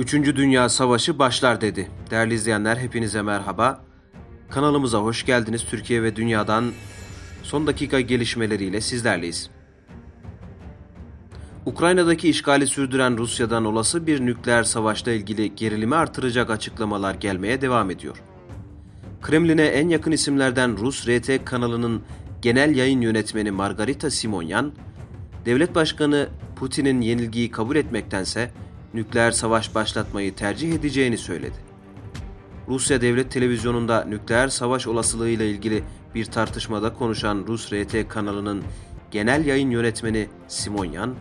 Üçüncü Dünya Savaşı başlar dedi. Değerli izleyenler hepinize merhaba. Kanalımıza hoş geldiniz. Türkiye ve dünyadan son dakika gelişmeleriyle sizlerleyiz. Ukrayna'daki işgali sürdüren Rusya'dan olası bir nükleer savaşla ilgili gerilimi artıracak açıklamalar gelmeye devam ediyor. Kremlin'e en yakın isimlerden Rus RT kanalının genel yayın yönetmeni Margarita Simonyan, devlet başkanı Putin'in yenilgiyi kabul etmektense nükleer savaş başlatmayı tercih edeceğini söyledi. Rusya Devlet Televizyonu'nda nükleer savaş olasılığıyla ilgili bir tartışmada konuşan Rus RT kanalının genel yayın yönetmeni Simonyan,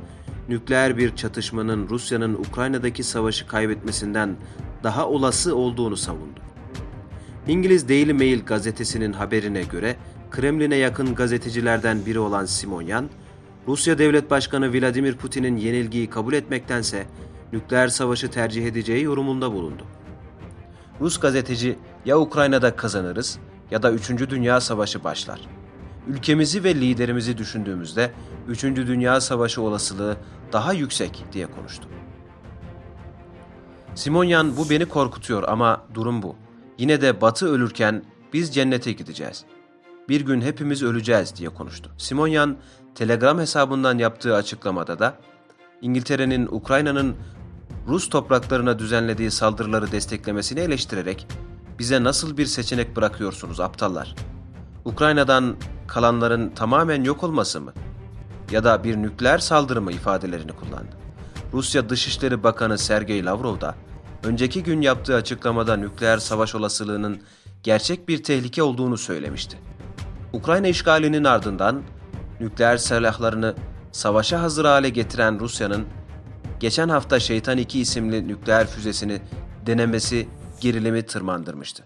nükleer bir çatışmanın Rusya'nın Ukrayna'daki savaşı kaybetmesinden daha olası olduğunu savundu. İngiliz Daily Mail gazetesinin haberine göre Kremlin'e yakın gazetecilerden biri olan Simonyan, Rusya Devlet Başkanı Vladimir Putin'in yenilgiyi kabul etmektense nükleer savaşı tercih edeceği yorumunda bulundu. Rus gazeteci ya Ukrayna'da kazanırız ya da 3. Dünya Savaşı başlar. Ülkemizi ve liderimizi düşündüğümüzde 3. Dünya Savaşı olasılığı daha yüksek diye konuştu. Simonyan bu beni korkutuyor ama durum bu. Yine de Batı ölürken biz cennete gideceğiz. Bir gün hepimiz öleceğiz diye konuştu. Simonyan Telegram hesabından yaptığı açıklamada da İngiltere'nin Ukrayna'nın Rus topraklarına düzenlediği saldırıları desteklemesini eleştirerek bize nasıl bir seçenek bırakıyorsunuz aptallar? Ukrayna'dan kalanların tamamen yok olması mı? Ya da bir nükleer saldırı mı ifadelerini kullandı. Rusya Dışişleri Bakanı Sergey Lavrov da önceki gün yaptığı açıklamada nükleer savaş olasılığının gerçek bir tehlike olduğunu söylemişti. Ukrayna işgalinin ardından nükleer silahlarını savaşa hazır hale getiren Rusya'nın geçen hafta Şeytan 2 isimli nükleer füzesini denemesi gerilimi tırmandırmıştı.